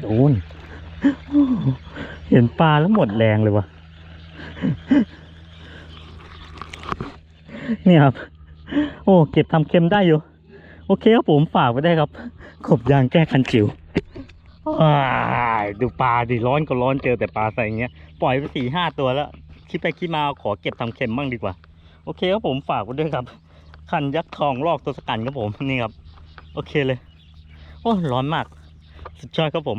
โดน เห็นปลาแล้วหมดแรงเลยวะเนี่ยครับ โอ้ เก็บทำเค็มได้อยู่ โอเคครับผมฝากไว้ได้ครับ ขบยางแก้คันจิ๋วดูปลาดิร้อนก็ร้อนเจอแต่ปลาใส่อย่างเงี้ย ปล่อยไปสี่ห้าตัวแล้ว คิดไปคิดมาขอเก็บทำเค็มบ้างดีกว่า โอเคครับผมฝากไว้ด้วยครับ คันยักษ์ทองลอกตัวสกันครับผมนี่ครับ โอเคเลย โอ้ ร้อนมาก สุดยอดครับผม